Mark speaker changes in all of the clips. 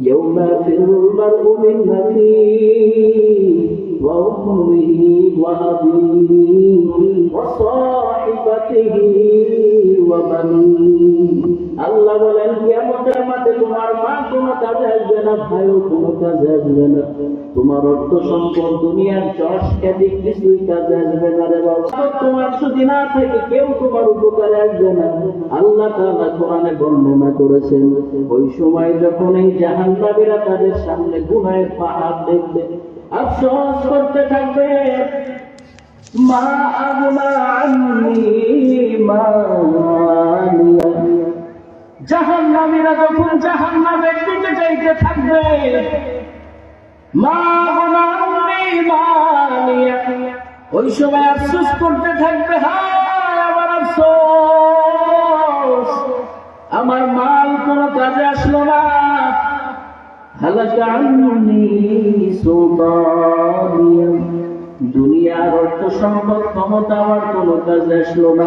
Speaker 1: يوم يفر المرء من أخيه وأمه وأبيه وصاحبته وبنيه আল্লাহ বলেন, কিয়ামতের মাঠে তোমার মা কোনো কাজে আসবে না, ভাইও কোনো কাজে আসবে না। তোমার অর্থ সম্পদ, দুনিয়ার যশ খ্যাতি কিছুই কাজে আসবে না রে বাবা। তোমার যদি না থাকে কেউ তোমার উপকারে আসবে না। আল্লাহ তাআলা কোরআনে বর্ণনা করেছেন, ওই সময় যখন এই জাহান্নামীরা তাদের সামনে গুনাহের পাহাড় দেখবে, আফসোস করতে থাকবে, মা আগনা আন্নি মালিয়া জাহান্নামীরা যখন জাহান্নামের দিকে যাইতে থাকবে, মা ওই সময় আফসোস করতে থাকবে, হায় আমার আফসোস, আমার মাল কোনো কাজে আসলো না। হালাকা আন্নি সুলতানিয়া। দুনিয়ার অর্থ সম্পদ, ক্ষমতা আমার কোনো কাজে আসলো না।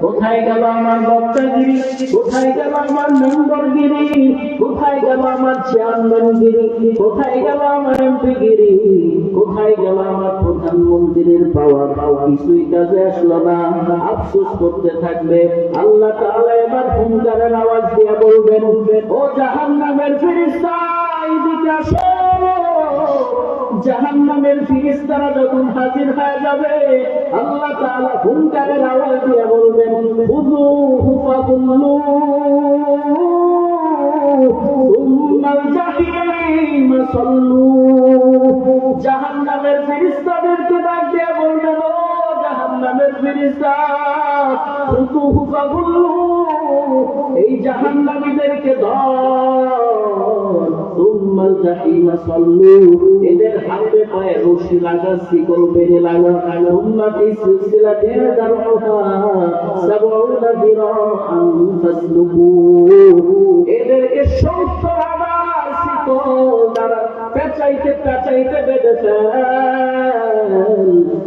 Speaker 1: কোথায় গেল আমার বক্তাগিরি কোথায় গেল আমার মেম্বরগিরি কোথায় গেল আমার চেয়ারম্যানগিরি? কোথায় গেল আমার এমপিগিরি? কোথায় গেল আমার প্রধানমন্ত্রীর পাওয়া পাওয়া কিছুই কাজে আসলো না। আফসোস করতে থাকবে। আল্লাহ তাআলা এবার হুঙ্কারের আওয়াজ দিয়ে বলবেন, ও জাহান্নামের ফেরেশতা এদিকে আসো। জাহান্নামের ফিরিস্তারা যখন হাজির হয়ে যাবে, আল্লাহ তাআলা হুঙ্কারের আওয়াজ দিয়ে বলবেন খুদু হুফাকুল্লু সুম্মাল জাহিম সাল্লু। জাহান্নামের ফিরিস্তাদেরকে ডাক দিয়ে বলবেন, ও জাহান্নামের ফিরিস্তা খুদু হুফাকুল্লু এই জাহান্নামীদেরকে ধর। সুম্মাল জাহিম সাল্লু, এদের হাতে পায়ে রশি লাগা, শিকল বেঁধে লাগা উম্মাতি সিলসিলাতে দারুহা সাবউনা ফাসলুকু এদেরকে 70 হাজার শিকল দ্বারা পেঁচাইতে পেঁচাইতে বেঁধেছে।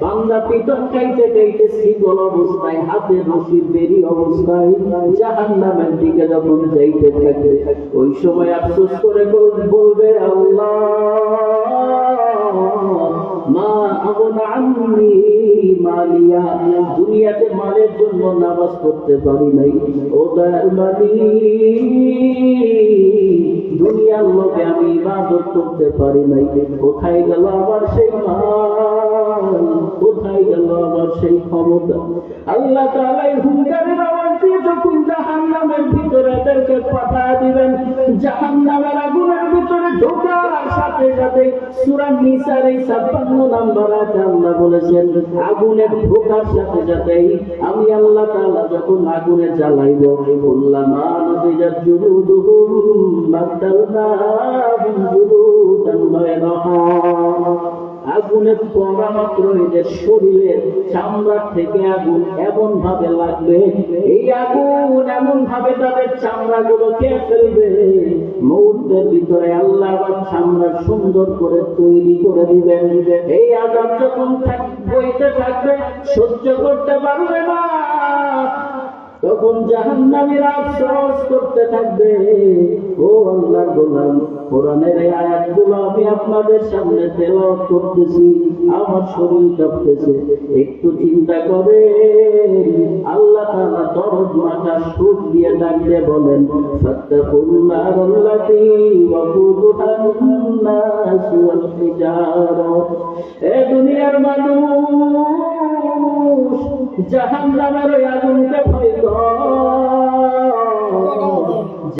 Speaker 1: বান্দা পিটন খাইতে খাইতে অবস্থায় হাতে রশি অবস্থায় জাহান্নামের দিকে যখন যাইতে ওই সময় আফসোস করে বলবে, আল্লাহ, মা আন্নি মালিয়া, দুনিয়াতে মালের জন্য নামাজ পড়তে পারি নাই। ও দুনিয়ার লোকে আমি ইবাদত করতে পারি নাই। কোথায় গেল আমার সেই মাল কোথায় গেল আমার সেই ক্ষমতা? আল্লাহ তাআলাই হুঙ্কারের আওয়াজ দিয়ে যখন জাহান্নামের ভিতরে এদেরকে পাঠা দিবেন, জাহান্নামের আগুনের ভিতরে ঢোকার সাথে সাথে সূরা নিসার এই 56 নাম্বার আয়াতে আল্লাহ বলেছেন আগুনে ঢোকার সাথে সাথেই আমি আল্লাহ তাআলা যখন আগুনে জ্বালাইব কুল্লামা নদিজাত জুলুদুহুম বাদদালনাহুম জুলুদান গায়রাহা আগুনে পড়া মাত্র এদের শরীরের চামড়া থেকে আগুন এমন ভাবে লাগবে। এই আগুন এমন ভাবে তাদের চামড়া গুলো খেয়ে ফেলবে। মুহূর্তের ভিতরে আল্লাহ আবার চামড়া সুন্দর করে তৈরি করে দিবেন। এই আজাব যখন বইতে থাকবে, সহ্য করতে পারবে না। তখন জাহান্নামীরা আফসোস করতে থাকবে, ও আল্লাহর গোলাম। কোরআনের এই আয়াতগুলো আমি আপনাদের সামনে তেলাওয়াত করতেছি, আমার শরীর কাঁপতেছে। একটু চিন্তা করে আল্লাহ তাআলা দরদ মাথা সুখ দিয়ে ডাকলে বলেন, ফাত্তাকুন নারাল্লাতী ওয়াকুদুহান ওয়াল হিজারা। এ দুনিয়ার মানুষ, জাহান্নামের আগুনকে